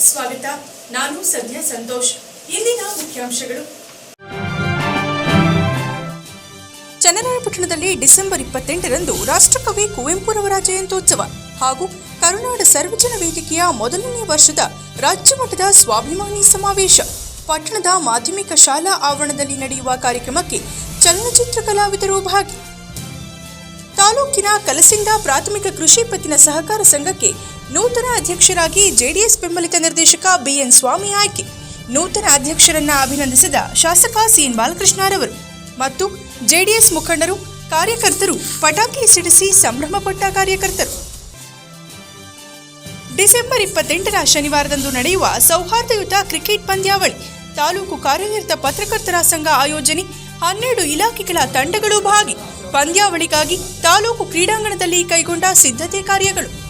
ಸ್ವಾಗತ. ನಾನು ಸಂಧ್ಯಾ ಸಂತೋಷ್. ಇಲ್ಲಿನ ಮುಖ್ಯಾಂಶಗಳು. ಚನ್ನರಾಯಪಟ್ಟಣದಲ್ಲಿ ಡಿಸೆಂಬರ್ ಇಪ್ಪತ್ತೆಂಟರಂದು ರಾಷ್ಟ್ರಕವಿ ಕುವೆಂಪುರವರ ಜಯಂತ್ಯೋತ್ಸವ ಹಾಗೂ ಕರುನಾಡ ಸರ್ವಜನ ವೇದಿಕೆಯ ಮೊದಲನೇ ವರ್ಷದ ರಾಜ್ಯಮಟ್ಟದ ಸ್ವಾಭಿಮಾನಿ ಸಮಾವೇಶ. ಪಟ್ಟಣದ ಮಾಧ್ಯಮಿಕ ಶಾಲಾ ಆವರಣದಲ್ಲಿ ನಡೆಯುವ ಕಾರ್ಯಕ್ರಮಕ್ಕೆ ಚಲನಚಿತ್ರ ಕಲಾವಿದರು ಭಾಗಿ. ತಾಲೂಕಿನ ಕಲಸಿಂಗ ಪ್ರಾಥಮಿಕ ಕೃಷಿ ಪತ್ತಿನ ಸಹಕಾರ ಸಂಘಕ್ಕೆ ನೂತನ ಅಧ್ಯಕ್ಷರಾಗಿ ಜೆಡಿಎಸ್ ಬೆಂಬಲಿತ ನಿರ್ದೇಶಕ ಬಿಎನ್ ಸ್ವಾಮಿ ಆಯ್ಕೆ. ನೂತನ ಅಧ್ಯಕ್ಷರನ್ನ ಅಭಿನಂದಿಸಿದ ಶಾಸಕ ಸಿಎನ್ ಬಾಲಕೃಷ್ಣರವರು ಮತ್ತು ಜೆಡಿಎಸ್ ಮುಖಂಡರು, ಕಾರ್ಯಕರ್ತರು, ಪಟಾಕಿ ಸಿಡಿಸಿ ಸಂಭ್ರಮಪಟ್ಟ ಕಾರ್ಯಕರ್ತರು. ಡಿಸೆಂಬರ್ ಇಪ್ಪತ್ತೆಂಟರ ಶನಿವಾರದಂದು ನಡೆಯುವ ಸೌಹಾರ್ದಯುತ ಕ್ರಿಕೆಟ್ ಪಂದ್ಯಾವಳಿ, ತಾಲೂಕು ಕಾರ್ಯನಿರತ ಪತ್ರಕರ್ತರ ಸಂಘ ಆಯೋಜನೆ, ಹನ್ನೆರಡು ಇಲಾಖೆಗಳ ತಂಡಗಳು ಭಾಗಿ. ಪಂದ್ಯಾವಳಿಗಾಗಿ ತಾಲೂಕು ಕ್ರೀಡಾಂಗಣದಲ್ಲಿ ಕೈಗೊಂಡ ಸಿದ್ಧತೆ ಕಾರ್ಯಗಳು.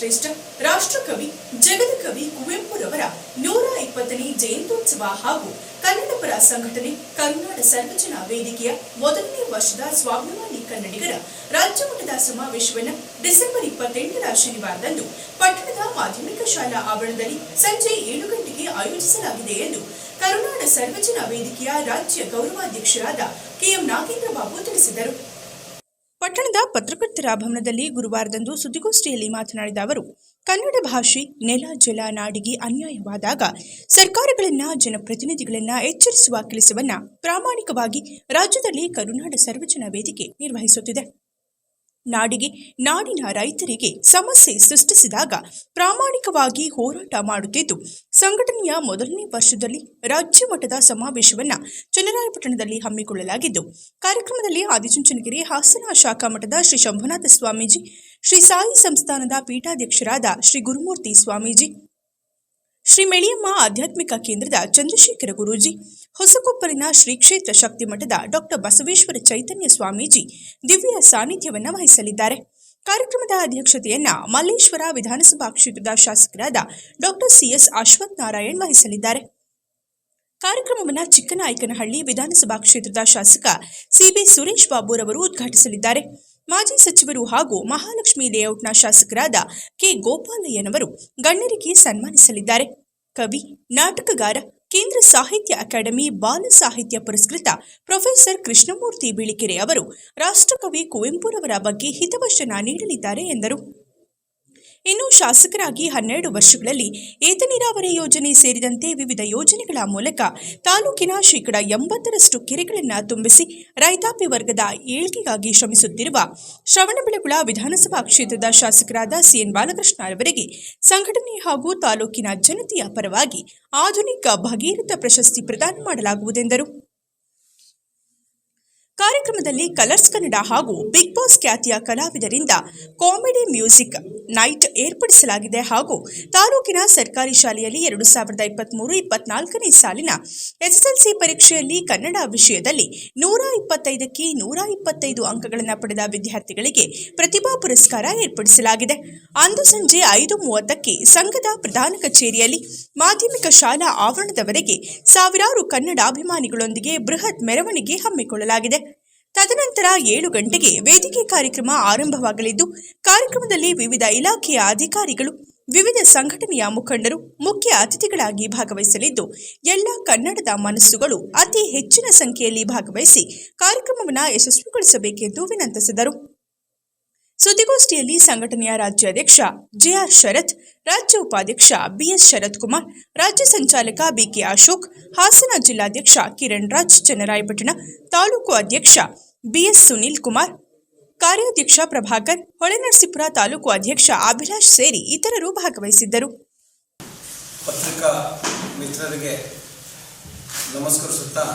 ಸರ್ವಶ್ರೇಷ್ಠ ರಾಷ್ಟ್ರಕವಿ, ಜಗದಕವಿ ಕುವೆಂಪುರವರ ನೂರ ಇಪ್ಪತ್ತನೇ ಜಯಂತ್ಯೋತ್ಸವ ಹಾಗೂ ಕನ್ನಡಪರ ಸಂಘಟನೆ ಕರುನಾಡ ಸರ್ವಜನ ವೇದಿಕೆಯ ಮೊದಲನೇ ವರ್ಷದ ಸ್ವಾಭಿಮಾನಿ ಕನ್ನಡಿಗರ ರಾಜ್ಯಮಟ್ಟದ ಸಮಾವೇಶವನ್ನು ಡಿಸೆಂಬರ್ ಇಪ್ಪತ್ತೆಂಟರ ಶನಿವಾರದಂದು ಪಟ್ಟಣದ ಮಾಧ್ಯಮಿಕ ಶಾಲಾ ಆವರಣದಲ್ಲಿ ಸಂಜೆ ಏಳು ಗಂಟೆಗೆ ಆಯೋಜಿಸಲಾಗಿದೆ ಎಂದು ಕರುನಾಡ ಸರ್ವಜನ ವೇದಿಕೆಯ ರಾಜ್ಯ ಗೌರವಾಧ್ಯಕ್ಷರಾದ ಕೆಎಂ ನಾಗೇಂದ್ರ ಬಾಬು ತಿಳಿಸಿದರು. ಪಟ್ಟಣದ ಪತ್ರಕರ್ತರ ಭವನದಲ್ಲಿ ಗುರುವಾರದಂದು ಸುದ್ದಿಗೋಷ್ಠಿಯಲ್ಲಿ ಮಾತನಾಡಿದ ಅವರು, ಕನ್ನಡ ಭಾಷೆ ನೆಲ, ಜಲ, ನಾಡಿಗೆ ಅನ್ಯಾಯವಾದಾಗ ಸರ್ಕಾರಗಳನ್ನ, ಜನಪ್ರತಿನಿಧಿಗಳನ್ನ ಎಚ್ಚರಿಸುವ ಕೆಲಸವನ್ನ ಪ್ರಾಮಾಣಿಕವಾಗಿ ರಾಜ್ಯದಲ್ಲಿ ಕರುನಾಡ ಸರ್ವಜನ ವೇದಿಕೆ ನಿರ್ವಹಿಸುತ್ತಿದೆ. ನಾಡಿಗೆ, ನಾಡಿನ ರೈತರಿಗೆ ಸಮಸ್ಯೆ ಸೃಷ್ಟಿಸಿದಾಗ ಪ್ರಾಮಾಣಿಕವಾಗಿ ಹೋರಾಟ ಮಾಡುತ್ತಿದ್ದು, ಸಂಘಟನೆಯ ಮೊದಲನೇ ವರ್ಷದಲ್ಲಿ ರಾಜ್ಯ ಮಟ್ಟದ ಸಮಾವೇಶವನ್ನು ಚನ್ನರಾಯಪಟ್ಟಣದಲ್ಲಿ ಹಮ್ಮಿಕೊಳ್ಳಲಾಗಿದ್ದು, ಕಾರ್ಯಕ್ರಮದಲ್ಲಿ ಆದಿಚುಂಚನಗಿರಿ ಹಾಸನ ಶಾಖಾ ಮಠದ ಶ್ರೀ ಶಂಭುನಾಥ ಸ್ವಾಮೀಜಿ, ಶ್ರೀ ಸಾಯಿ ಸಂಸ್ಥಾನದ ಪೀಠಾಧ್ಯಕ್ಷರಾದ ಶ್ರೀ ಗುರುಮೂರ್ತಿ ಸ್ವಾಮೀಜಿ ಶ್ರೀ ಮೆಳಿಯಮ್ಮ ಆಧ್ಯಾತ್ಮಿಕ ಕೇಂದ್ರದ ಚಂದ್ರಶೇಖರ ಗುರೂಜಿ, ಹೊಸಕೊಪ್ಪಲಿನ ಶ್ರೀ ಕ್ಷೇತ್ರ ಶಕ್ತಿ ಮಠದ ಡಾಕ್ಟರ್ ಬಸವೇಶ್ವರ ಚೈತನ್ಯ ಸ್ವಾಮೀಜಿ ದಿವ್ಯ ಸಾನ್ನಿಧ್ಯವನ್ನು ವಹಿಸಲಿದ್ದಾರೆ. ಕಾರ್ಯಕ್ರಮದ ಅಧ್ಯಕ್ಷತೆಯನ್ನ ಮಲ್ಲೇಶ್ವರ ವಿಧಾನಸಭಾ ಕ್ಷೇತ್ರದ ಶಾಸಕರಾದ ಡಾಕ್ಟರ್ ಸಿಎಸ್ ಅಶ್ವಥ್ ನಾರಾಯಣ್ ವಹಿಸಲಿದ್ದಾರೆ. ಕಾರ್ಯಕ್ರಮವನ್ನು ಚಿಕ್ಕನಾಯಕನಹಳ್ಳಿ ವಿಧಾನಸಭಾ ಕ್ಷೇತ್ರದ ಶಾಸಕ ಸಿಬಿ ಸುರೇಶ್ ಬಾಬುರವರು ಉದ್ಘಾಟಿಸಲಿದ್ದಾರೆ. ಮಾಜಿ ಸಚಿವರು ಹಾಗೂ ಮಹಾಲಕ್ಷ್ಮಿ ಲೇಔಟ್ನ ಶಾಸಕರಾದ ಕೆ. ಗೋಪಾಲಯ್ಯನವರು ಗಣ್ಯರಿಗೆ ಸನ್ಮಾನಿಸಲಿದ್ದಾರೆ. ಕವಿ, ನಾಟಕಗಾರ, ಕೇಂದ್ರ ಸಾಹಿತ್ಯ ಅಕಾಡೆಮಿ, ಬಾಲ ಸಾಹಿತ್ಯ ಪುರಸ್ಕೃತ ಪ್ರೊಫೆಸರ್ ಕೃಷ್ಣಮೂರ್ತಿ ಬಿಳಿಕೆರೆ ಅವರು ರಾಷ್ಟ್ರಕವಿ ಕುವೆಂಪುರವರ ಬಗ್ಗೆ ಹಿತವಶನ ನೀಡಲಿದ್ದಾರೆ ಎಂದರು. ಇನ್ನು ಶಾಸಕರಾಗಿ ಹನ್ನೆರಡು ವರ್ಷಗಳಲ್ಲಿ ಏತ ನೀರಾವರಿ ಯೋಜನೆ ಸೇರಿದಂತೆ ವಿವಿಧ ಯೋಜನೆಗಳ ಮೂಲಕ ತಾಲೂಕಿನ ಶೇಕಡ ಎಂಬತ್ತರಷ್ಟು ಕೆರೆಗಳನ್ನು ತುಂಬಿಸಿ ರೈತಾಪಿ ವರ್ಗದ ಏಳ್ಗೆಗಾಗಿ ಶ್ರಮಿಸುತ್ತಿರುವ ಶ್ರವಣಬೆಳಗೊಳ ವಿಧಾನಸಭಾ ಕ್ಷೇತ್ರದ ಶಾಸಕರಾದ ಸಿಎನ್ ಬಾಲಕೃಷ್ಣ ಅವರಿಗೆ ಸಂಘಟನೆ ಹಾಗೂ ತಾಲೂಕಿನ ಜನತೆಯ ಪರವಾಗಿ ಆಧುನಿಕ ಭಗೀರಥ ಪ್ರಶಸ್ತಿ ಪ್ರದಾನ ಮಾಡಲಾಗುವುದೆಂದರು ಕಾರ್ಯಕ್ರಮದಲ್ಲಿ ಕಲರ್ಸ್ ಕನ್ನಡ ಹಾಗೂ ಬಿಗ್ ಬಾಸ್ ಖ್ಯಾತಿಯ ಕಲಾವಿದರಿಂದ ಕಾಮಿಡಿ ಮ್ಯೂಸಿಕ್ ನೈಟ್ ಏರ್ಪಡಿಸಲಾಗಿದೆ ಹಾಗೂ ತಾಲೂಕಿನ ಸರ್ಕಾರಿ ಶಾಲೆಯಲ್ಲಿ ಎರಡು ಸಾವಿರದ ಇಪ್ಪತ್ತ್ಮೂರು ಇಪ್ಪತ್ನಾಲ್ಕನೇ ಸಾಲಿನ ಎಸ್ಎಸ್ಎಲ್ಸಿ ಪರೀಕ್ಷೆಯಲ್ಲಿ ಕನ್ನಡ ವಿಷಯದಲ್ಲಿ ನೂರ ಇಪ್ಪತ್ತೈದಕ್ಕೆ ನೂರ ಇಪ್ಪತ್ತೈದು ಅಂಕಗಳನ್ನು ಪಡೆದ ವಿದ್ಯಾರ್ಥಿಗಳಿಗೆ ಪ್ರತಿಭಾ ಪುರಸ್ಕಾರ ಏರ್ಪಡಿಸಲಾಗಿದೆ. ಅಂದು ಸಂಜೆ ಐದು ಮೂವತ್ತಕ್ಕೆ ಸಂಘದ ಪ್ರಧಾನ ಕಚೇರಿಯಲ್ಲಿ ಮಾಧ್ಯಮಿಕ ಶಾಲಾ ಆವರಣದವರೆಗೆ ಸಾವಿರಾರು ಕನ್ನಡ ಅಭಿಮಾನಿಗಳೊಂದಿಗೆ ಬೃಹತ್ ಮೆರವಣಿಗೆ ಹಮ್ಮಿಕೊಳ್ಳಲಾಗಿದೆ. ತದನಂತರ ಏಳು ಗಂಟೆಗೆ ವೇದಿಕೆ ಕಾರ್ಯಕ್ರಮ ಆರಂಭವಾಗಲಿದ್ದು, ಕಾರ್ಯಕ್ರಮದಲ್ಲಿ ವಿವಿಧ ಇಲಾಖೆಯ ಅಧಿಕಾರಿಗಳು, ವಿವಿಧ ಸಂಘಟನೆಯ ಮುಖಂಡರು, ಮುಖ್ಯ ಅತಿಥಿಗಳಾಗಿ ಭಾಗವಹಿಸಲಿದ್ದು, ಎಲ್ಲ ಕನ್ನಡದ ಮನಸ್ಸುಗಳು ಅತಿ ಹೆಚ್ಚಿನ ಸಂಖ್ಯೆಯಲ್ಲಿ ಭಾಗವಹಿಸಿ ಕಾರ್ಯಕ್ರಮವನ್ನು ಯಶಸ್ವಿಗೊಳಿಸಬೇಕೆಂದು ವಿನಂತಿಸಿದರು. ಸುದ್ದಿಗೋಷ್ಠಿಯಲ್ಲಿ ಸಂಘಟನೆಯ ರಾಜ್ಯಾಧ್ಯಕ್ಷ ಜೆಆರ್ ಶರತ್, ರಾಜ್ಯ ಉಪಾಧ್ಯಕ್ಷ ಬಿಎಸ್ ಶರತ್ ಕುಮಾರ್ ರಾಜ್ಯ ಸಂಚಾಲಕ ಬಿಕೆ ಅಶೋಕ್, ಹಾಸನ ಜಿಲ್ಲಾಧ್ಯಕ್ಷ ಕಿರಣ್ ರಾಜ್, ಚನ್ನರಾಯಪಟ್ಟಣ ತಾಲೂಕು ಅಧ್ಯಕ್ಷ ಬಿಎಸ್ ಸುನೀಲ್ ಕುಮಾರ್, ಕಾರ್ಯಾಧ್ಯಕ್ಷ ಪ್ರಭಾಕರ್, ಹೊಳೆನರಸೀಪುರ ತಾಲೂಕು ಅಧ್ಯಕ್ಷ ಅಭಿಲಾಷ್ ಸೇರಿ ಇತರರು ಭಾಗವಹಿಸಿದ್ದರು. ಪತ್ರಿಕಾ ಮಿತ್ರರಿಗೆ ನಮಸ್ಕರಿಸುತ್ತಾ,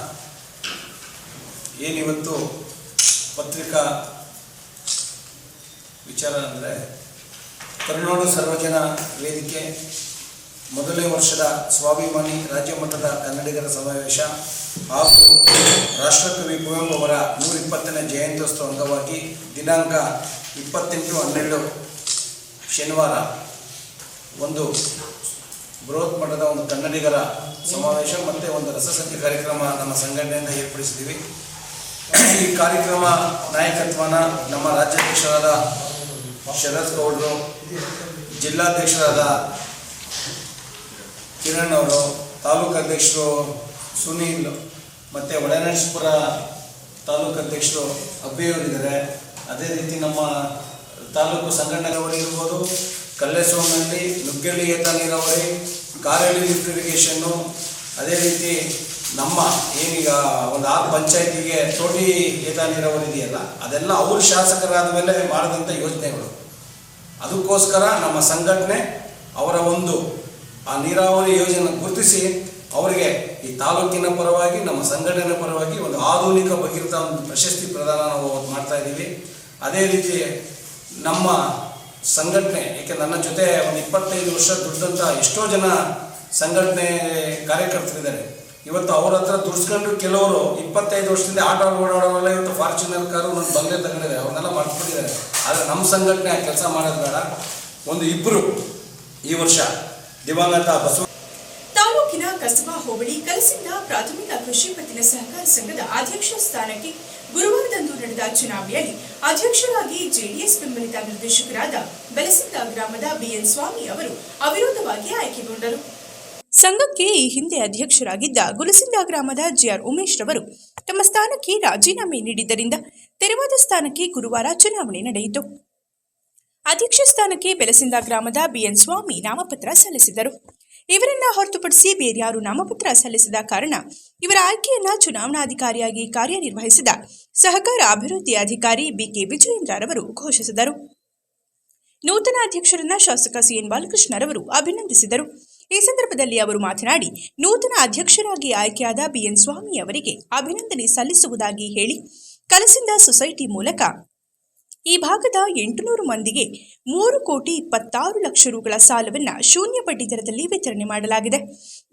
ಏನಿವತ್ತು ಪತ್ರಿಕಾ ವಿಚಾರ ಅಂದರೆ ಕರ್ನಾಡು ಸರ್ವಜನ ವೇದಿಕೆ ಮೊದಲನೇ ವರ್ಷದ ಸ್ವಾಭಿಮಾನಿ ರಾಜ್ಯ ಮಟ್ಟದ ಕನ್ನಡಿಗರ ಸಮಾವೇಶ ಹಾಗೂ ರಾಷ್ಟ್ರಕವಿ ಕುವೆಂಪು ಅವರ ನೂರ ಇಪ್ಪತ್ತನೇ ಜಯಂತ್ಯೋತ್ಸವ ಅಂಗವಾಗಿ ದಿನಾಂಕ ಇಪ್ಪತ್ತೆಂಟು ಹನ್ನೆರಡು ಶನಿವಾರ ಒಂದು ಬೃಹತ್ ಮಟ್ಟದ ಒಂದು ಕನ್ನಡಿಗರ ಸಮಾವೇಶ ಮತ್ತು ಒಂದು ರಸಸಂಖ್ಯೆ ಕಾರ್ಯಕ್ರಮ ನಮ್ಮ ಸಂಘಟನೆಯಿಂದ ಏರ್ಪಡಿಸಿದ್ದೀವಿ. ಈ ಕಾರ್ಯಕ್ರಮ ನಾಯಕತ್ವನ ನಮ್ಮ ರಾಜ್ಯಾಧ್ಯಕ್ಷರಾದ ಶರತ್ ಗೌಡರು, ಜಿಲ್ಲಾಧ್ಯಕ್ಷರಾದ ಕಿರಣ್ ಅವರು, ತಾಲೂಕು ಅಧ್ಯಕ್ಷರು ಸುನೀಲ್ ಮತ್ತು ಒಳನರಸೀಪುರ ತಾಲೂಕು ಅಧ್ಯಕ್ಷರು ಅಬ್ಬಿಯವರಿದ್ದಾರೆ ಅದೇ ರೀತಿ ನಮ್ಮ ತಾಲೂಕು ಸಂಘಟನೆಗಳು ಇರ್ಬೋದು ಕಲ್ಲೆಸೋಮನಲ್ಲಿ ನುಗ್ಗೆಳ್ಳಿ ಏತ ನೀರಾವರಿ ಕಾರಳ್ಳಿ ಲಿಫ್ಟ್ ಇರಿಗೇಷನ್ನು ಅದೇ ರೀತಿ ನಮ್ಮ ಏನೀಗ ಒಂದು ಆರು ಪಂಚಾಯತಿಗೆ ತೋಟಿ ಏತ ನೀರಾವರಿ ಇದೆಯಲ್ಲ, ಅದೆಲ್ಲ ಅವರು ಶಾಸಕರಾದ ಮೇಲೆ ಮಾಡಿದಂಥ ಯೋಜನೆಗಳು. ಅದಕ್ಕೋಸ್ಕರ ನಮ್ಮ ಸಂಘಟನೆ ಅವರ ಒಂದು ಆ ನೀರಾವರಿ ಯೋಜನೆ ಗುರುತಿಸಿ ಅವರಿಗೆ ಈ ತಾಲೂಕಿನ ಪರವಾಗಿ, ನಮ್ಮ ಸಂಘಟನೆ ಪರವಾಗಿ ಒಂದು ಆಧುನಿಕ ಒಂದು ಪ್ರಶಸ್ತಿ ಪ್ರದಾನ ನಾವು ಮಾಡ್ತಾ ಇದ್ದೀವಿ. ಅದೇ ರೀತಿ ನಮ್ಮ ಸಂಘಟನೆ, ಏಕೆ ನನ್ನ ಜೊತೆ ಒಂದು ಇಪ್ಪತ್ತೈದು ವರ್ಷ ದುಡ್ದಂಥ ಎಷ್ಟೋ ಜನ ಸಂಘಟನೆ ಕಾರ್ಯಕರ್ತರಿದ್ದಾರೆ. ಇವತ್ತು ಅವ್ರ ಹತ್ರ ದುಡ್ಸ್ಕೊಂಡು ಕೆಲವರು ಇಪ್ಪತ್ತೈದು ವರ್ಷದಿಂದ ಆಟ ಓಡಾಡೋಲ್ಲ ಇವತ್ತು ಫಾರ್ಚುನರ್ ಕಾರು ನನ್ನ ಬಂದೇ ತಗೊಂಡಿದ್ದಾರೆ. ಅವ್ರನ್ನೆಲ್ಲ ಮಾಡ್ಕೊಂಡಿದ್ದಾರೆ ಆದರೆ ನಮ್ಮ ಸಂಘಟನೆ ಆ ಕೆಲಸ ಮಾಡೋದು ಬೇಡ. ಒಂದು ಇಬ್ಬರು ಈ ವರ್ಷ ದಿವಂಗತ ಬಸವ ತಾಲೂಕಿನ ಕಸಬಾ ಹೋಬಳಿ ಕಲಸಿದ್ದ ಪ್ರಾಥಮಿಕ ಕೃಷಿ ಪತ್ತಿನ ಸಹಕಾರ ಸಂಘದ ಅಧ್ಯಕ್ಷ ಸ್ಥಾನಕ್ಕೆ ಗುರುವಾರದಂದು ನಡೆದ ಚುನಾವಣೆಯಲ್ಲಿ ಅಧ್ಯಕ್ಷರಾಗಿ ಜೆಡಿಎಸ್ ಬೆಂಬಲಿತ ನಿರ್ದೇಶಕರಾದ ಬೆಲಸಿದ್ದ ಗ್ರಾಮದ ಬಿಎನ್ ಸ್ವಾಮಿ ಅವರು ಅವಿರೋಧವಾಗಿ ಆಯ್ಕೆಗೊಂಡರು. ಸಂಘಕ್ಕೆ ಈ ಹಿಂದೆ ಅಧ್ಯಕ್ಷರಾಗಿದ್ದ ಗುಲಸಿಂದ ಗ್ರಾಮದ ಜಿಆರ್ ಉಮೇಶ್ ರವರು ತಮ್ಮ ಸ್ಥಾನಕ್ಕೆ ರಾಜೀನಾಮೆ ನೀಡಿದ್ದರಿಂದ ತೆರವಾದ ಸ್ಥಾನಕ್ಕೆ ಗುರುವಾರ ಚುನಾವಣೆ ನಡೆಯಿತು. ಅಧ್ಯಕ್ಷ ಸ್ಥಾನಕ್ಕೆ ಬೆಲಸಿಂದ ಗ್ರಾಮದ ಬಿಎನ್ ಸ್ವಾಮಿ ನಾಮಪತ್ರ ಸಲ್ಲಿಸಿದರು ಇವರನ್ನ ಹೊರತುಪಡಿಸಿ ಬೇರ್ಯಾರು ನಾಮಪತ್ರ ಸಲ್ಲಿಸದ ಕಾರಣ ಇವರ ಆಯ್ಕೆಯನ್ನ ಚುನಾವಣಾಧಿಕಾರಿಯಾಗಿ ಕಾರ್ಯನಿರ್ವಹಿಸಿದ ಸಹಕಾರ ಅಭಿವೃದ್ಧಿ ಅಧಿಕಾರಿ ಬಿಕೆ ವಿಜಯೇಂದ್ರರವರು ಘೋಷಿಸಿದರು. ನೂತನ ಅಧ್ಯಕ್ಷರನ್ನ ಶಾಸಕ ಸಿಎನ್ ಬಾಲಕೃಷ್ಣರವರು ಅಭಿನಂದಿಸಿದರು. ಈ ಸಂದರ್ಭದಲ್ಲಿ ಅವರು ಮಾತನಾಡಿ, ನೂತನ ಅಧ್ಯಕ್ಷರಾಗಿ ಆಯ್ಕೆಯಾದ ಬಿಎನ್ ಸ್ವಾಮಿ ಅವರಿಗೆ ಅಭಿನಂದನೆ ಸಲ್ಲಿಸುವುದಾಗಿ ಹೇಳಿ ಕಲಸಿಂದ ಸೊಸೈಟಿ ಮೂಲಕ ಈ ಭಾಗದ ಎಂಟುನೂರು ಮಂದಿಗೆ ಮೂರು ಕೋಟಿ ಇಪ್ಪತ್ತಾರು ಲಕ್ಷ ರೂಗಳ ಸಾಲವನ್ನು ಶೂನ್ಯ ಬಡ್ಡಿ ದರದಲ್ಲಿ ವಿತರಣೆ ಮಾಡಲಾಗಿದೆ.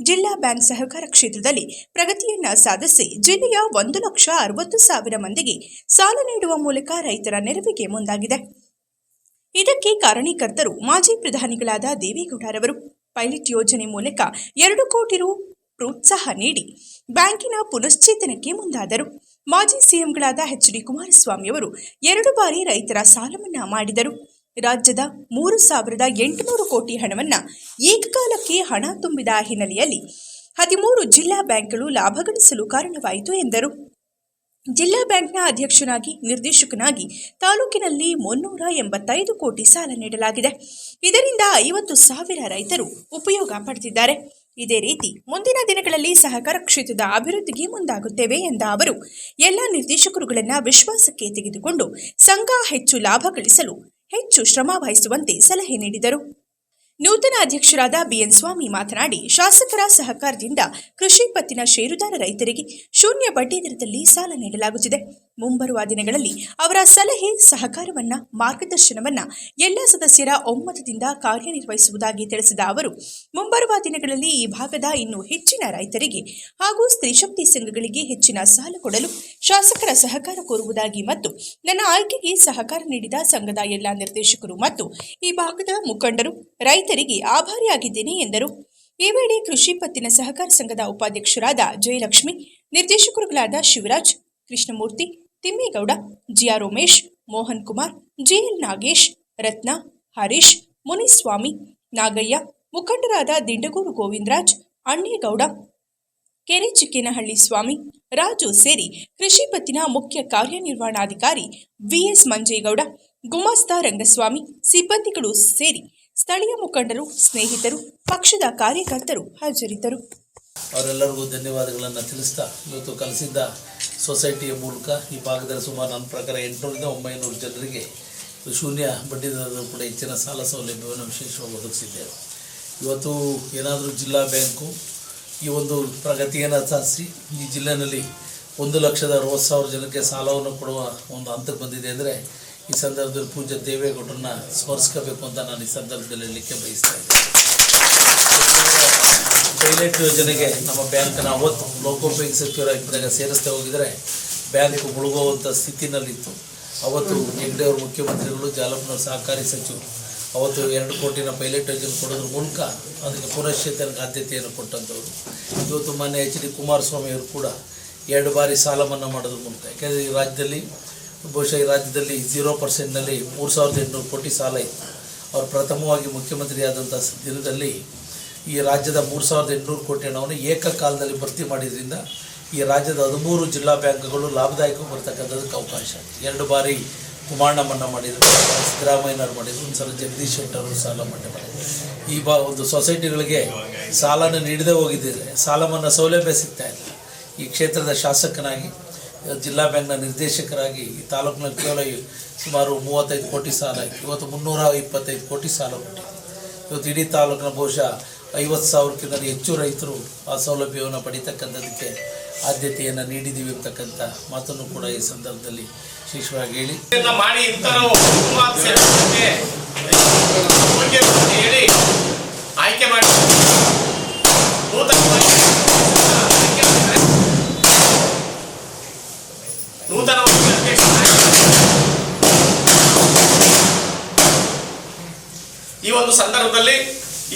ಜಿಲ್ಲಾ ಬ್ಯಾಂಕ್ ಸಹಕಾರ ಕ್ಷೇತ್ರದಲ್ಲಿ ಪ್ರಗತಿಯನ್ನು ಸಾಧಿಸಿ ಜಿಲ್ಲೆಯ ಒಂದು ಲಕ್ಷ ಅರವತ್ತು ಸಾವಿರ ಮಂದಿಗೆ ಸಾಲ ನೀಡುವ ಮೂಲಕ ರೈತರ ನೆರವಿಗೆ ಮುಂದಾಗಿದೆ. ಇದಕ್ಕೆ ಕಾರಣೀಕರ್ತರು ಮಾಜಿ ಪ್ರಧಾನಿಗಳಾದ ದೇವೇಗೌಡರವರು ಪೈಲಟ್ ಯೋಜನೆ ಮೂಲಕ ಎರಡು ಕೋಟಿ ರು ಪ್ರೋತ್ಸಾಹ ನೀಡಿ ಬ್ಯಾಂಕಿನ ಪುನಶ್ಚೇತನಕ್ಕೆ ಮುಂದಾದರು. ಮಾಜಿ ಸಿಎಂಗಳಾದ ಎಚ್ ಡಿ ಕುಮಾರಸ್ವಾಮಿ ಅವರು ಎರಡು ಬಾರಿ ರೈತರ ಸಾಲ ಮನ್ನಾ ಮಾಡಿದರು. ರಾಜ್ಯದ ಮೂರು ಸಾವಿರದ ಎಂಟುನೂರು ಕೋಟಿ ಹಣವನ್ನು ಏಕಕಾಲಕ್ಕೆ ಹಣ ತುಂಬಿದ ಹಿನ್ನೆಲೆಯಲ್ಲಿ ಹದಿಮೂರು ಜಿಲ್ಲಾ ಬ್ಯಾಂಕ್ಗಳು ಲಾಭ ಗಳಿಸಲು ಕಾರಣವಾಯಿತು ಎಂದರು. ಜಿಲ್ಲಾ ಬ್ಯಾಂಕ್ನ ಅಧ್ಯಕ್ಷನಾಗಿ, ನಿರ್ದೇಶಕನಾಗಿ ತಾಲೂಕಿನಲ್ಲಿ ಮುನ್ನೂರ ಎಂಬತ್ತೈದು ಕೋಟಿ ಸಾಲ ನೀಡಲಾಗಿದೆ. ಇದರಿಂದ ಐವತ್ತು ಸಾವಿರ ರೈತರು ಉಪಯೋಗ ಪಡೆದಿದ್ದಾರೆ. ಇದೇ ರೀತಿ ಮುಂದಿನ ದಿನಗಳಲ್ಲಿ ಸಹಕಾರ ಕ್ಷೇತ್ರದ ಅಭಿವೃದ್ಧಿಗೆ ಮುಂದಾಗುತ್ತೇವೆ ಎಂದ ಅವರು, ಎಲ್ಲ ನಿರ್ದೇಶಕರುಗಳನ್ನು ವಿಶ್ವಾಸಕ್ಕೆ ತೆಗೆದುಕೊಂಡು ಸಂಘ ಹೆಚ್ಚು ಲಾಭ ಗಳಿಸಲು ಹೆಚ್ಚು ಶ್ರಮ ವಹಿಸುವಂತೆ ಸಲಹೆ ನೀಡಿದರು. ನೂತನ ಅಧ್ಯಕ್ಷರಾದ ಬಿಎನ್ ಸ್ವಾಮಿ ಮಾತನಾಡಿ, ಶಾಸಕರ ಸಹಕಾರದಿಂದ ಕೃಷಿ ಪತ್ತಿನ ಷೇರುದಾರ ರೈತರಿಗೆ ಶೂನ್ಯ ಬಡ್ಡಿ ದರದಲ್ಲಿ ಸಾಲ ನೀಡಲಾಗುತ್ತಿದೆ. ಮುಂಬರುವ ದಿನಗಳಲ್ಲಿ ಅವರ ಸಲಹೆ, ಸಹಕಾರವನ್ನ, ಮಾರ್ಗದರ್ಶನವನ್ನ ಎಲ್ಲ ಸದಸ್ಯರ ಒಮ್ಮತದಿಂದ ಕಾರ್ಯನಿರ್ವಹಿಸುವುದಾಗಿ ತಿಳಿಸಿದ ಅವರು, ಮುಂಬರುವ ದಿನಗಳಲ್ಲಿ ಈ ಭಾಗದ ಇನ್ನೂ ಹೆಚ್ಚಿನ ರೈತರಿಗೆ ಹಾಗೂ ಸ್ತ್ರೀ ಶಕ್ತಿ ಸಂಘಗಳಿಗೆ ಹೆಚ್ಚಿನ ಸಾಲ ಕೊಡಲು ಶಾಸಕರ ಸಹಕಾರ ಕೋರುವುದಾಗಿ ಮತ್ತು ನನ್ನ ಆಯ್ಕೆಗೆ ಸಹಕಾರ ನೀಡಿದ ಸಂಘದ ಎಲ್ಲ ನಿರ್ದೇಶಕರು ಮತ್ತು ಈ ಭಾಗದ ಮುಖಂಡರು, ರೈತರಿಗೆ ಆಭಾರಿಯಾಗಿದ್ದೇನೆ ಎಂದರು. ಈ ವೇಳೆ ಕೃಷಿ ಪತ್ತಿನ ಸಹಕಾರ ಸಂಘದ ಉಪಾಧ್ಯಕ್ಷರಾದ ಜಯಲಕ್ಷ್ಮಿ, ನಿರ್ದೇಶಕರುಗಳಾದ ಶಿವರಾಜ್ ಕೃಷ್ಣಮೂರ್ತಿ, ತಿಮ್ಮೇಗೌಡ ಜಿಆರ್ ಉಮೇಶ್ ಮೋಹನ್ ಕುಮಾರ್ ಜಿಎಲ್ ನಾಗೇಶ್, ರತ್ನ, ಹರೀಶ್, ಮುನಿಸ್ವಾಮಿ, ನಾಗಯ್ಯ, ಮುಖಂಡರಾದ ದಿಂಡಗೂರು ಗೋವಿಂದರಾಜ್, ಅಣ್ಣೇಗೌಡ, ಕೆರೆ ಚಿಕ್ಕಿನಹಳ್ಳಿ ಸ್ವಾಮಿ, ರಾಜು ಸೇರಿ ಕೃಷಿ ಪತ್ತಿನ ಮುಖ್ಯ ಕಾರ್ಯನಿರ್ವಹಣಾಧಿಕಾರಿ ವಿಎಸ್ ಮಂಜೇಗೌಡ, ಗುಮಾಸ್ತ ರಂಗಸ್ವಾಮಿ, ಸಿಬ್ಬಂದಿಗಳು ಸೇರಿ ಸ್ಥಳೀಯ ಮುಖಂಡರು, ಸ್ನೇಹಿತರು, ಪಕ್ಷದ ಕಾರ್ಯಕರ್ತರು ಹಾಜರಿದ್ದರು. ಅವರೆಲ್ಲರಿಗೂ ಧನ್ಯವಾದಗಳನ್ನು ತಿಳಿಸ್ತಾ ಇವತ್ತು ಕಲಿಸಿದ್ದ ಸೊಸೈಟಿಯ ಮೂಲಕ ಈ ಭಾಗದಲ್ಲಿ ಸುಮಾರು ನನ್ನ ಪ್ರಕಾರ ಎಂಟುನೂರಿಂದ ಒಂಬೈನೂರು ಜನರಿಗೆ ಶೂನ್ಯ ಬಡ್ಡಿ ಕೂಡ ಹೆಚ್ಚಿನ ಸಾಲ ಸೌಲಭ್ಯವನ್ನು ವಿಶೇಷವಾಗಿ ಒದಗಿಸಿದ್ದೇವೆ. ಇವತ್ತು ಏನಾದರೂ ಜಿಲ್ಲಾ ಬ್ಯಾಂಕು ಈ ಒಂದು ಪ್ರಗತಿಯನ್ನು ಸಾಧಿಸಿ ಈ ಜಿಲ್ಲೆಯಲ್ಲಿ ಒಂದು ಲಕ್ಷದ ಅರವತ್ತು ಸಾವಿರ ಜನಕ್ಕೆ ಸಾಲವನ್ನು ಕೊಡುವ ಒಂದು ಹಂತಕ್ಕೆ ಬಂದಿದೆ ಅಂದರೆ ಈ ಸಂದರ್ಭದಲ್ಲಿ ಪೂಜ್ಯ ದೇವೇಗೌಡರನ್ನ ಸ್ಮರಿಸ್ಕೋಬೇಕು ಅಂತ ನಾನು ಈ ಸಂದರ್ಭದಲ್ಲಿ ಹೇಳಲಿಕ್ಕೆ ಬಯಸ್ತಾ ಇದ್ದೀನಿ. ಪೈಲಟ್ ಯೋಜನೆಗೆ ನಮ್ಮ ಬ್ಯಾಂಕನ್ನು ಅವತ್ತು ಲೋಕೋಪಯೋಗಿ ಸಚಿವರ ಇದ್ದಾಗ ಸೇರಿಸ್ತಾ ಹೋಗಿದರೆ ಬ್ಯಾಂಕ್ ಮುಳುಗುವಂಥ ಸ್ಥಿತಿನಲ್ಲಿತ್ತು. ಅವತ್ತು ಹೆಗ್ಡೆ ಅವರು ಮುಖ್ಯಮಂತ್ರಿಗಳು ಜಾಲಪ್ಪನವ್ರ ಸಹಕಾರಿ ಸಚಿವರು ಅವತ್ತು ಎರಡು ಕೋಟಿನ ಪೈಲೆಟ್ ಯೋಜನೆ ಕೊಡೋದ್ರ ಮೂಲಕ ಅದಕ್ಕೆ ಪುನಶ್ಚೇತನಕ್ಕೆ ಆದ್ಯತೆಯನ್ನು ಕೊಟ್ಟಂಥವ್ರು. ಇವತ್ತು ಮಾನ್ಯ ಎಚ್ ಡಿ ಕುಮಾರಸ್ವಾಮಿ ಅವರು ಕೂಡ ಎರಡು ಬಾರಿ ಸಾಲ ಮನ್ನಾ ಮಾಡೋದ್ರ ಮೂಲಕ, ಯಾಕೆಂದರೆ ಈ ರಾಜ್ಯದಲ್ಲಿ, ಬಹುಶಃ ಈ ರಾಜ್ಯದಲ್ಲಿ ಜೀರೋ ಪರ್ಸೆಂಟ್ನಲ್ಲಿ ಮೂರು ಸಾವಿರದ ಎಂಟುನೂರು ಕೋಟಿ ಸಾಲ ಇತ್ತು. ಅವರು ಪ್ರಥಮವಾಗಿ ಮುಖ್ಯಮಂತ್ರಿಯಾದಂಥ ದಿನದಲ್ಲಿ ಈ ರಾಜ್ಯದ ಮೂರು ಸಾವಿರದ ಎಂಟುನೂರು ಕೋಟಿ ಹಣವನ್ನು ಏಕಕಾಲದಲ್ಲಿ ಭರ್ತಿ ಮಾಡಿದ್ರಿಂದ ಈ ರಾಜ್ಯದ ಹದಿಮೂರು ಜಿಲ್ಲಾ ಬ್ಯಾಂಕ್ಗಳು ಲಾಭದಾಯಕ ಬರ್ತಕ್ಕಂಥದ್ದಕ್ಕೆ ಅವಕಾಶ. ಎರಡು ಬಾರಿ ಕುಮಾರಣ್ಣ ಮನ್ನಾ ಮಾಡಿದರು, ಸಿದ್ದರಾಮಯ್ಯನವ್ರು ಮಾಡಿದರು ಒಂದು ಸಲ ಜಗದೀಶ್ ಶೆಟ್ಟರ್ ಸಾಲ ಈ ಬಾ ಒಂದು ಸೊಸೈಟಿಗಳಿಗೆ ಸಾಲನ ನೀಡದೇ ಹೋಗಿದ್ದಿದ್ರೆ ಸಾಲ ಮನ್ನಾ ಸೌಲಭ್ಯ ಸಿಗ್ತಾ ಇಲ್ಲ. ಈ ಕ್ಷೇತ್ರದ ಶಾಸಕನಾಗಿ, ಜಿಲ್ಲಾ ಬ್ಯಾಂಕ್ನ ನಿರ್ದೇಶಕರಾಗಿ ಈ ತಾಲೂಕಿನಲ್ಲಿ ಕೇವಲ ಸುಮಾರು ಮೂವತ್ತೈದು ಕೋಟಿ ಸಾಲ ಇತ್ತು ಇವತ್ತು ಮುನ್ನೂರ ಇಪ್ಪತ್ತೈದು ಕೋಟಿ ಸಾಲ ಕೊಟ್ಟಿದೆ. ಇವತ್ತು ಇಡೀ ತಾಲೂಕಿನ ಬಹುಶಃ ಐವತ್ತು ಸಾವಿರಕ್ಕಿಂತ ಹೆಚ್ಚು ರೈತರು ಆ ಸೌಲಭ್ಯವನ್ನು ಪಡಿತಕ್ಕಂಥದಕ್ಕೆ ಆದ್ಯತೆಯನ್ನು ನೀಡಿದ್ದೀವಿ ಅಂತಕ್ಕಂಥ ಮಾತನ್ನು ಕೂಡ ಈ ಸಂದರ್ಭದಲ್ಲಿ ವಿಶೇಷವಾಗಿ ಹೇಳಿ. ಮಾಡಿ ಹೇಳಿ ಆಯ್ಕೆ ಮಾಡಿ. ನೂತನವಾಗಿ ಈ ಒಂದು ಸಂದರ್ಭದಲ್ಲಿ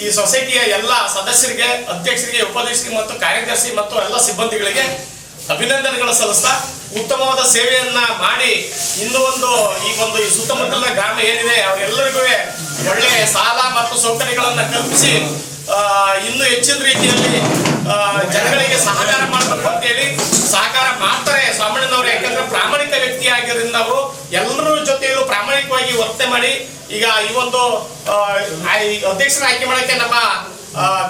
ಈ ಸೊಸೈಟಿಯ ಎಲ್ಲ ಸದಸ್ಯರಿಗೆ, ಅಧ್ಯಕ್ಷರಿಗೆ ಉಪಾಧ್ಯಕ್ಷರಿಗೆ ಮತ್ತು ಕಾರ್ಯದರ್ಶಿ ಮತ್ತು ಎಲ್ಲ ಸಿಬ್ಬಂದಿಗಳಿಗೆ ಅಭಿನಂದನೆಗಳು ಸಲ್ಲಿಸ್ತಾ, ಉತ್ತಮವಾದ ಸೇವೆಯನ್ನ ಮಾಡಿ ಇನ್ನು ಒಂದು, ಈ ಒಂದು ಈ ಸುತ್ತಮುತ್ತಲಿನ ಗ್ರಾಮ ಏನಿದೆ, ಅವರೆಲ್ಲರಿಗೂ ಒಳ್ಳೆ ಸಾಲ ಮತ್ತು ಸೌಕರ್ಯಗಳನ್ನ ಕಲ್ಪಿಸಿ ಇನ್ನು ಹೆಚ್ಚಿನ ರೀತಿಯಲ್ಲಿ ಜನಗಳಿಗೆ ಸಹಕಾರ ಮಾಡಬೇಕು ಅಂತೇಳಿ ಸಹಕಾರ ಮಾಡ್ತಾರೆ ಸ್ವಾಮಣ್ಣನವರು ಯಾಕಂದ್ರೆ ಪ್ರಾಮಾಣಿಕ ವ್ಯಕ್ತಿ ಆಗಿರೋದ್ರಿಂದ ಅವರು ಎಲ್ಲರ ಜೊತೆಯಲ್ಲೂ ಪ್ರಾಮಾಣಿಕವಾಗಿ ವರ್ತನೆ ಮಾಡಿ ಈಗ ಈ ಒಂದು ಅಧ್ಯಕ್ಷರ ಆಯ್ಕೆ ಮಾಡಕ್ಕೆ ನಮ್ಮ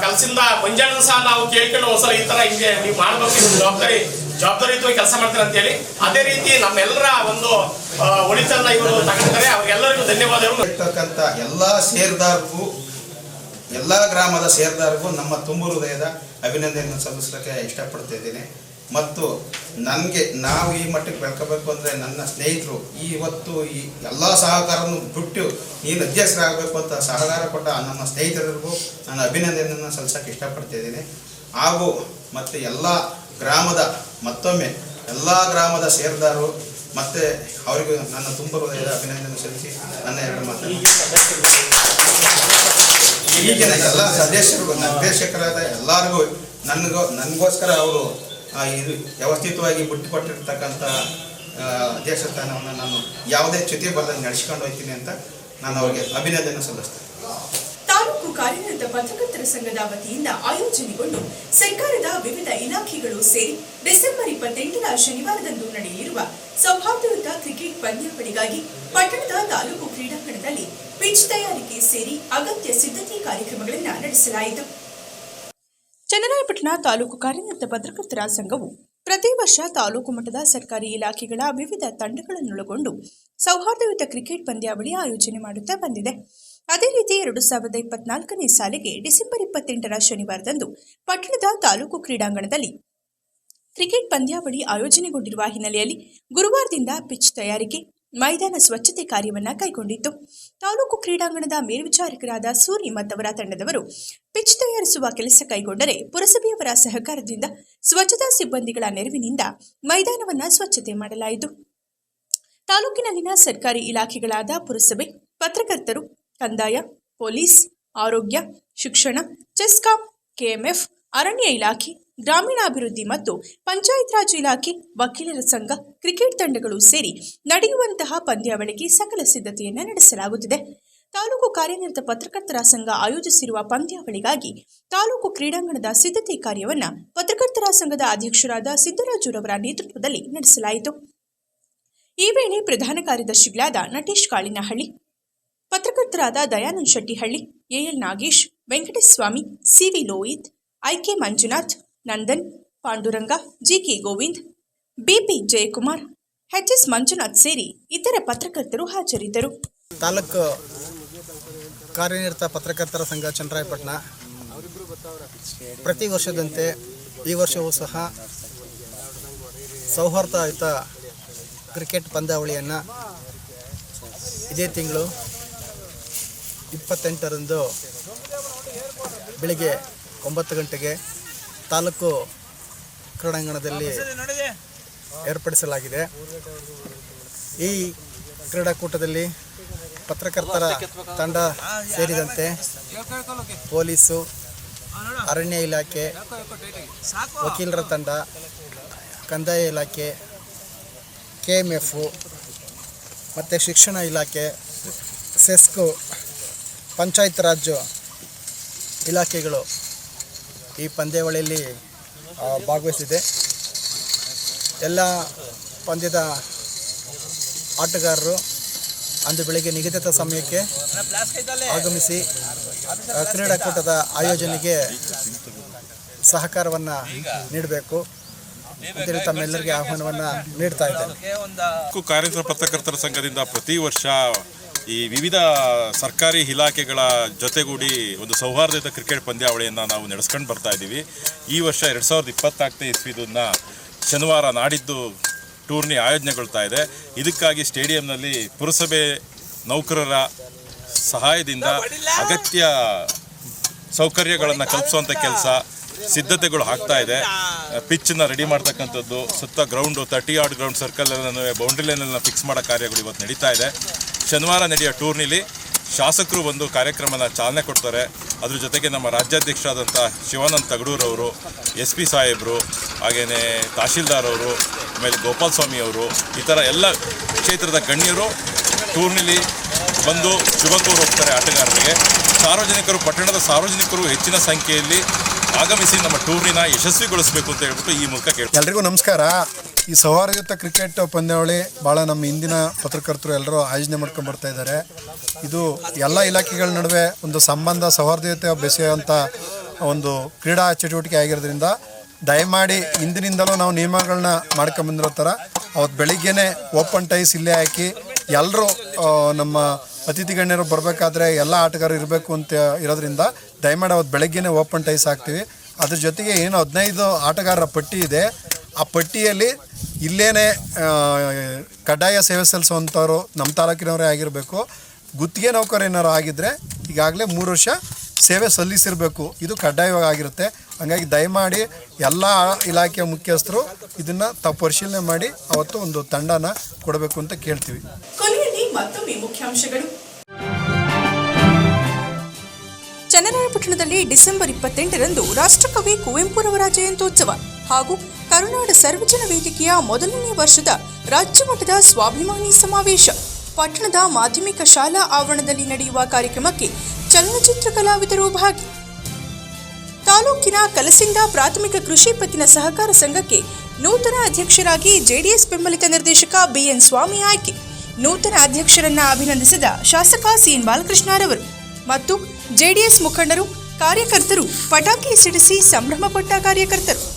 ಕಲಸಿಂದ ಮಂಜಾನ ಸಹ ನಾವು ಕೇಳ್ಕೊಂಡು ಒಂದ್ಸಲ ಈ ತರ ಹಿಂಗೆ ನೀವು ಮಾಡ್ಬೇಕು. ಜವಾಬ್ದಾರಿ ಜವಾಬ್ದಾರಿಯುತವಾಗಿ ಕೆಲಸ ಮಾಡ್ತಾರೆ ಅಂತ ಹೇಳಿ ಅದೇ ರೀತಿ ನಮ್ಮೆಲ್ಲರ ಒಂದು ಒಳಿತನ್ನ ಇವರು ತಗೊಂಡಿದ್ದಾರೆ. ಅವ್ರಿಗೆಲ್ಲರಿಗೂ ಧನ್ಯವಾದಗಳು. ಇರ್ತಕ್ಕಂಥ ಎಲ್ಲ ಸೇರ್ದಾರ್ಗೂ, ಎಲ್ಲ ಗ್ರಾಮದ ಸೇರ್ದಾರ್ಗೂ ನಮ್ಮ ತುಂಬು ಹೃದಯದ ಅಭಿನಂದನೆಯನ್ನು ಸಲ್ಲಿಸಲಿಕ್ಕೆ ಇಷ್ಟಪಡ್ತಾ ಇದ್ದೀನಿ. ಮತ್ತು ನನಗೆ ನಾವು ಈ ಮಟ್ಟಕ್ಕೆ ಬೆಳ್ಕೋಬೇಕು ಅಂದರೆ ನನ್ನ ಸ್ನೇಹಿತರು ಇವತ್ತು ಈ ಎಲ್ಲ ಸಹಕಾರವನ್ನು ಬಿಟ್ಟು ನೀನು ಅಧ್ಯಕ್ಷರಾಗಬೇಕು ಅಂತ ಸಹಕಾರ ಕೊಟ್ಟ ನಮ್ಮ ಸ್ನೇಹಿತರಿಗೂ ನಾನು ಅಭಿನಂದನೆಯನ್ನು ಸಲ್ಲಿಸೋಕ್ಕೆ ಇಷ್ಟಪಡ್ತಿದ್ದೀನಿ ಹಾಗೂ ಮತ್ತು ಎಲ್ಲ ಗ್ರಾಮದ ಮತ್ತೊಮ್ಮೆ ಎಲ್ಲ ಗ್ರಾಮದ ಸೇರ್ದಾರು ಮತ್ತು ಅವರಿಗೂ ನನ್ನ ತುಂಬ ಹೃದಯದ ಅಭಿನಂದನೆ ಸಲ್ಲಿಸಿ ನನ್ನ ಎರಡು ಮಾತು ಈಗಿನ ಎಲ್ಲ ಸದಸ್ಯರಿಗೂ ನಿರ್ದೇಶಕರಾದ ಎಲ್ಲರಿಗೂ ನನಗೂ ನನಗೋಸ್ಕರ ಅವರು ಇದು ವ್ಯವಸ್ಥಿತವಾಗಿ ಬಿಟ್ಟುಕೊಟ್ಟಿರ್ತಕ್ಕಂಥ ಅಧ್ಯಕ್ಷ ಸ್ಥಾನವನ್ನು ನಾನು ಯಾವುದೇ ಚ್ಯುತಿ ಬರದಂಗೆ ನಡೆಸ್ಕೊಂಡು ಹೋಗ್ತೀನಿ ಅಂತ ನಾನು ಅವರಿಗೆ ಅಭಿನಂದನೆ ಸಲ್ಲಿಸ್ತೇನೆ. ತಾಲೂಕು ಕಾರ್ಯನಿರತ ಪತ್ರಕರ್ತರ ಸಂಘದ ವತಿಯಿಂದ ಆಯೋಜನೆಗೊಂಡು ಸರ್ಕಾರದ ವಿವಿಧ ಇಲಾಖೆಗಳು ಸೇರಿ ಡಿಸೆಂಬರ್ ಇಪ್ಪತ್ತೆಂಟರ ಶನಿವಾರದಂದು ನಡೆಯಲಿರುವ ಸೌಹಾರ್ದಯುತ ಕ್ರಿಕೆಟ್ ಪಂದ್ಯಾವಳಿಗಾಗಿ ಪಟ್ಟಣದ ತಾಲೂಕು ಕ್ರೀಡಾಂಗಣದಲ್ಲಿ ಪಿಚ್ ತಯಾರಿಕೆ ಸೇರಿ ಅಗತ್ಯ ಸಿದ್ಧತೆ ಕಾರ್ಯಕ್ರಮಗಳನ್ನು ನಡೆಸಲಾಯಿತು. ಚನ್ನರಾಯಪಟ್ಟಣ ತಾಲೂಕು ಕಾರ್ಯನಿರತ ಪತ್ರಕರ್ತರ ಸಂಘವು ಪ್ರತಿ ವರ್ಷ ತಾಲೂಕು ಮಟ್ಟದ ಸರ್ಕಾರಿ ಇಲಾಖೆಗಳ ವಿವಿಧ ತಂಡಗಳನ್ನೊಳಗೊಂಡು ಸೌಹಾರ್ದಯುತ ಕ್ರಿಕೆಟ್ ಪಂದ್ಯಾವಳಿ ಆಯೋಜನೆ ಮಾಡುತ್ತಾ ಬಂದಿದೆ. ಅದೇ ರೀತಿ ಎರಡು ಸಾವಿರದ ಇಪ್ಪತ್ನಾಲ್ಕನೇ ಸಾಲಿಗೆ ಡಿಸೆಂಬರ್ ಇಪ್ಪತ್ತೆಂಟರ ಶನಿವಾರದಂದು ಪಟ್ಟಣದ ತಾಲೂಕು ಕ್ರೀಡಾಂಗಣದಲ್ಲಿ ಕ್ರಿಕೆಟ್ ಪಂದ್ಯಾವಳಿ ಆಯೋಜನೆಗೊಂಡಿರುವ ಹಿನ್ನೆಲೆಯಲ್ಲಿ ಗುರುವಾರದಿಂದ ಪಿಚ್ ತಯಾರಿಕೆ, ಮೈದಾನ ಸ್ವಚ್ಛತೆ ಕಾರ್ಯವನ್ನ ಕೈಗೊಂಡಿತ್ತು. ತಾಲೂಕು ಕ್ರೀಡಾಂಗಣದ ಮೇಲ್ವಿಚಾರಕರಾದ ಸೂರಿ ಮತ್ತವರ ತಂಡದವರು ಪಿಚ್ ತಯಾರಿಸುವ ಕೆಲಸ ಕೈಗೊಂಡರೆ ಪುರಸಭೆಯವರ ಸಹಕಾರದಿಂದ ಸ್ವಚ್ಛತಾ ಸಿಬ್ಬಂದಿಗಳ ನೆರವಿನಿಂದ ಮೈದಾನವನ್ನು ಸ್ವಚ್ಛತೆ ಮಾಡಲಾಯಿತು. ತಾಲೂಕಿನಲ್ಲಿನ ಸರ್ಕಾರಿ ಇಲಾಖೆಗಳಾದ ಪುರಸಭೆ, ಪತ್ರಕರ್ತರು, ಕಂದಾಯ, ಪೊಲೀಸ್, ಆರೋಗ್ಯ, ಶಿಕ್ಷಣ, ಚೆಸ್ಕಾಂ, ಕೆಎಂಎಫ್, ಅರಣ್ಯ ಇಲಾಖೆ, ಗ್ರಾಮೀಣಾಭಿವೃದ್ಧಿ ಮತ್ತು ಪಂಚಾಯತ್ ರಾಜ್ ಇಲಾಖೆ, ವಕೀಲರ ಸಂಘ, ಕ್ರಿಕೆಟ್ ತಂಡಗಳು ಸೇರಿ ನಡೆಯುವಂತಹ ಪಂದ್ಯಾವಳಿಗೆ ಸಕಲ ಸಿದ್ಧತೆಯನ್ನು ನಡೆಸಲಾಗುತ್ತಿದೆ. ತಾಲೂಕು ಕಾರ್ಯನಿರತ ಪತ್ರಕರ್ತರ ಸಂಘ ಆಯೋಜಿಸಿರುವ ಪಂದ್ಯಾವಳಿಗಾಗಿ ತಾಲೂಕು ಕ್ರೀಡಾಂಗಣದ ಸಿದ್ಧತೆ ಕಾರ್ಯವನ್ನು ಪತ್ರಕರ್ತರ ಸಂಘದ ಅಧ್ಯಕ್ಷರಾದ ಸಿದ್ದರಾಜುರವರ ನೇತೃತ್ವದಲ್ಲಿ ನಡೆಸಲಾಯಿತು. ಈ ವೇಳೆ ಪ್ರಧಾನ ಕಾರ್ಯದರ್ಶಿಗಳಾದ Natesh Kalinahalli, ಪತ್ರಕರ್ತರಾದ Dayanand Shettihalli, AL Nagesh Venkateswamy CV Lohith, IK Manjunath, Nandan, Panduranga, GK Govind, BP Jayakumar HS Manjunath ಸೇರಿ ಇತರ ಪತ್ರಕರ್ತರು ಹಾಜರಿದ್ದರು. ತಾಲೂಕು ಕಾರ್ಯನಿರತ ಪತ್ರಕರ್ತರ ಸಂಘ ಚನ್ನರಾಯಪಟ್ಟಣ. ಪ್ರತಿ ವರ್ಷದಂತೆ ಈ ವರ್ಷವೂ ಸಹ ಸೌಹಾರ್ದಯುತ ಕ್ರಿಕೆಟ್ ಪಂದ್ಯಾವಳಿಯನ್ನು ಇದೇ ತಿಂಗಳು ಇಪ್ಪತ್ತೆಂಟರಂದು ಬೆಳಿಗ್ಗೆ ಒಂಬತ್ತು ಗಂಟೆಗೆ ತಾಲೂಕು ಕ್ರೀಡಾಂಗಣದಲ್ಲಿ ಏರ್ಪಡಿಸಲಾಗಿದೆ. ಈ ಕ್ರೀಡಾಕೂಟದಲ್ಲಿ ಪತ್ರಕರ್ತರ ತಂಡ ಸೇರಿದಂತೆ ಪೊಲೀಸು, ಅರಣ್ಯ ಇಲಾಖೆ, ವಕೀಲರ ತಂಡ, ಕಂದಾಯ ಇಲಾಖೆ, ಕೆ ಎಂ ಎಫು ಮತ್ತು ಶಿಕ್ಷಣ ಇಲಾಖೆ, ಸೆಸ್ಕು, ಪಂಚಾಯತ್ ರಾಜ್ ಇಲಾಖೆಗಳು ಈ ಪಂದ್ಯಾವಳಿಯಲ್ಲಿ ಭಾಗವಹಿಸಿದೆ. ಎಲ್ಲ ಪಂದ್ಯದ ಆಟಗಾರರು ಅಂದು ಬೆಳಗ್ಗೆ ನಿಗದಿತ ಸಮಯಕ್ಕೆ ಆಗಮಿಸಿ ಆ, ಕ್ರೀಡಾಕೂಟದ ಆಯೋಜನೆಗೆ ಸಹಕಾರವನ್ನು ನೀಡಬೇಕು ಅಂತೇಳಿ ತಮ್ಮೆಲ್ಲರಿಗೆ ಆಹ್ವಾನವನ್ನು ನೀಡ್ತಾ ಇದ್ದೇನೆ. ಕಾರ್ಯತಂತ್ರ ಪತ್ರಕರ್ತರ ಸಂಘದಿಂದ ಪ್ರತಿ ವರ್ಷ ಈ ವಿವಿಧ ಸರ್ಕಾರಿ ಇಲಾಖೆಗಳ ಜೊತೆಗೂಡಿ ಒಂದು ಸೌಹಾರ್ದಯುತ ಕ್ರಿಕೆಟ್ ಪಂದ್ಯಾವಳಿಯನ್ನು ನಾವು ನಡೆಸ್ಕೊಂಡು ಬರ್ತಾ ಇದ್ದೀವಿ. ಈ ವರ್ಷ ಎರಡು ಸಾವಿರದ ಇಪ್ಪತ್ನಾಲ್ಕನೇ ಇಸ್ವಿದನ್ನ ಶನಿವಾರ ನಾಡಿದ್ದು ಟೂರ್ನಿ ಆಯೋಜನೆಗೊಳ್ತಾ ಇದೆ. ಇದಕ್ಕಾಗಿ ಸ್ಟೇಡಿಯಂನಲ್ಲಿ ಪುರಸಭೆ ನೌಕರರ ಸಹಾಯದಿಂದ ಅಗತ್ಯ ಸೌಕರ್ಯಗಳನ್ನು ಕಲ್ಪಿಸುವಂಥ ಕೆಲಸ ಸಿದ್ಧತೆಗಳು ಆಗ್ತಾ ಇದೆ. ಪಿಚ್ಚನ್ನ ರೆಡಿ ಮಾಡ್ತಕ್ಕಂಥದ್ದು, ಸುತ್ತ ground thirty yard ground circle boundary ಲೈನನ್ನು fix ಮಾಡೋ ಕಾರ್ಯಗಳು ಇವತ್ತು ನಡೀತಾ ಇದೆ. ಶನಿವಾರ ನಡೆಯೋ ಟೂರ್ನಿಲಿ ಶಾಸಕರು ಒಂದು ಕಾರ್ಯಕ್ರಮನ ಚಾಲನೆ ಕೊಡ್ತಾರೆ. ಅದ್ರ ಜೊತೆಗೆ ನಮ್ಮ ರಾಜ್ಯಾಧ್ಯಕ್ಷರಾದಂಥ ಶಿವಾನಂದ್ ತಗಡೂರವರು ಎಸ್ ಪಿ ಸಾಹೇಬರು ಹಾಗೆಯೇ ತಹಶೀಲ್ದಾರ್ ಅವರು, ಆಮೇಲೆ ಗೋಪಾಲ್ ಸ್ವಾಮಿ ಅವರು, ಈ ಥರ ಎಲ್ಲ ಕ್ಷೇತ್ರದ ಗಣ್ಯರು ಟೂರ್ನಲ್ಲಿ ಬಂದು ಶುಭ ಹೋಗ್ತಾರೆ ಆಟಗಾರರಿಗೆ. ಸಾರ್ವಜನಿಕರು, ಪಟ್ಟಣದ ಸಾರ್ವಜನಿಕರು ಹೆಚ್ಚಿನ ಸಂಖ್ಯೆಯಲ್ಲಿ ಆಗಮಿಸಿ ನಮ್ಮ ಟೂರ್ನಿನ ಯಶಸ್ವಿಗೊಳಿಸಬೇಕು ಅಂತ ಹೇಳ್ಬಿಟ್ಟು ಈ ಮೂಲಕ ಕೇಳ್ತಾರೆ ಎಲ್ರಿಗೂ ನಮಸ್ಕಾರ. ಈ ಸೌಹಾರ್ದಯುತ ಕ್ರಿಕೆಟ್ ಪಂದ್ಯಾವಳಿ ಭಾಳ ನಮ್ಮ ಹಿಂದಿನ ಪತ್ರಕರ್ತರು ಎಲ್ಲರೂ ಆಯೋಜನೆ ಮಾಡ್ಕೊಂಡು ಬರ್ತಾ ಇದ್ದಾರೆ. ಇದು ಎಲ್ಲ ಇಲಾಖೆಗಳ ನಡುವೆ ಒಂದು ಸಂಬಂಧ ಸೌಹಾರ್ದಯುತ ಬೆಸೆಯುವಂಥ ಒಂದು ಕ್ರೀಡಾ ಚಟುವಟಿಕೆ ಆಗಿರೋದ್ರಿಂದ ದಯಮಾಡಿ ಇಂದಿನಿಂದಲೂ ನಾವು ನಿಯಮಗಳನ್ನ ಮಾಡ್ಕೊಂಡ್ಬಂದಿರೋ ಥರ ಅವತ್ತು ಬೆಳಿಗ್ಗೆ ಓಪನ್ ಟೈಸ್ ಇಲ್ಲೇ ಹಾಕಿ ಎಲ್ಲರೂ ನಮ್ಮ ಅತಿಥಿ ಗಣ್ಯರು ಬರಬೇಕಾದ್ರೆ ಎಲ್ಲ ಆಟಗಾರರು ಇರಬೇಕು ಅಂತ ಇರೋದ್ರಿಂದ ದಯಮಾಡಿ ಅವತ್ತು ಬೆಳಗ್ಗೆನೇ ಓಪನ್ ಟೈಸ್ ಹಾಕ್ತೀವಿ. ಅದ್ರ ಜೊತೆಗೆ ಏನು ಹದಿನೈದು ಆಟಗಾರರ ಪಟ್ಟಿ ಇದೆ. ಆ ಪಟ್ಟಿಯಲ್ಲಿ ಇಲ್ಲೇನೆ ಕಡ್ಡಾಯ ಸೇವೆ ಸಲ್ಲಿಸುವಂಥವ್ರು ನಮ್ಮ ತಾಲೂಕಿನವರೇ ಆಗಿರಬೇಕು. ಗುತ್ತಿಗೆ ನೌಕರ ಏನಾರು ಆಗಿದ್ದರೆ ಈಗಾಗಲೇ ಮೂರು ವರ್ಷ ಸೇವೆ ಸಲ್ಲಿಸಿರಬೇಕು. ಇದು ಕಡ್ಡಾಯವಾಗಿ ಆಗಿರುತ್ತೆ. ಹಾಗಾಗಿ ದಯಮಾಡಿ ಎಲ್ಲ ಇಲಾಖೆಯ ಮುಖ್ಯಸ್ಥರು ಇದನ್ನು ತಾವು ಪರಿಶೀಲನೆ ಮಾಡಿ ಅವತ್ತು ಒಂದು ತಂಡನ ಕೊಡಬೇಕು ಅಂತ ಕೇಳ್ತೀವಿ. ಕೊನೆಯಲ್ಲಿ ಮತ್ತೊಮ್ಮೆ ಮುಖ್ಯಾಂಶಗಳು. ಚನ್ನರಾಯಪಟ್ಟಣದಲ್ಲಿ ಡಿಸೆಂಬರ್ ಇಪ್ಪತ್ತೆಂಟರಂದು ರಾಷ್ಟ್ರಕವಿ ಕುವೆಂಪುರವರ ಜಯಂತ್ಯೋತ್ಸವ. ಹಾಗೂ ಕರುನಾಡ ಸರ್ವಜನ ವೇದಿಕೆಯ ಮೊದಲನೇ ವರ್ಷದ ರಾಜ್ಯಮಟ್ಟದ ಸ್ವಾಭಿಮಾನಿ ಸಮಾವೇಶ. ಪಟ್ಟಣದ ಮಾಧ್ಯಮಿಕ ಶಾಲಾ ಆವರಣದಲ್ಲಿ ನಡೆಯುವ ಕಾರ್ಯಕ್ರಮಕ್ಕೆ ಚಲನಚಿತ್ರ ಕಲಾವಿದರು ಭಾಗಿ. ತಾಲೂಕಿನ ಕಲಸಿಂಗ ಪ್ರಾಥಮಿಕ ಕೃಷಿ ಪತ್ತಿನ ಸಹಕಾರ ಸಂಘಕ್ಕೆ ನೂತನ ಅಧ್ಯಕ್ಷರಾಗಿ ಜೆಡಿಎಸ್ ಬೆಂಬಲಿತ ನಿರ್ದೇಶಕ ಬಿಎನ್ ಸ್ವಾಮಿ ಆಯ್ಕೆ. ನೂತನ ಅಧ್ಯಕ್ಷರನ್ನ ಅಭಿನಂದಿಸಿದ ಶಾಸಕ ಸಿಎನ್ ಬಾಲಕೃಷ್ಣರವರು ಮತ್ತು ಜೆಡಿಎಸ್ ಮುಖಂಡರು, ಕಾರ್ಯಕರ್ತರು, ಪಟಾಕಿ ಸಿಡಿಸಿ ಸಂಭ್ರಮಪಟ್ಟ ಕಾರ್ಯಕರ್ತರು.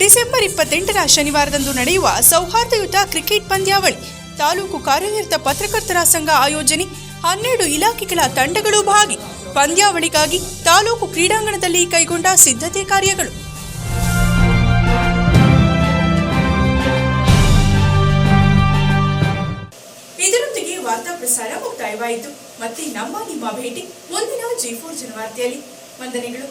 ಡಿಸೆಂಬರ್ ಇಪ್ಪತ್ತೆಂಟರ ಶನಿವಾರದಂದು ನಡೆಯುವ ಸೌಹಾರ್ದಯುತ ಕ್ರಿಕೆಟ್ ಪಂದ್ಯಾವಳಿ, ತಾಲೂಕು ಕಾರ್ಯನಿರತ ಪತ್ರಕರ್ತರ ಸಂಘ ಆಯೋಜನೆ, ಹನ್ನೆರಡು ಇಲಾಖೆಗಳ ತಂಡಗಳು ಭಾಗಿ, ಪಂದ್ಯಾವಳಿಗಾಗಿ ತಾಲೂಕು ಕ್ರೀಡಾಂಗಣದಲ್ಲಿ ಕೈಗೊಂಡ ಸಿದ್ಧತೆ ಕಾರ್ಯಗಳು. ಇದರೊಂದಿಗೆ ವಾರ್ತಾ ಪ್ರಸಾರ ಮುಕ್ತಾಯವಾಯಿತು. ಮತ್ತೆ ನಮ್ಮ ನಿಮ್ಮ ಭೇಟಿ ಮುಂದಿನ ಜಿ ಫೋರ್ ಜನವಾರ್ತೆಯಲ್ಲಿ ವಂದನೆಗಳು.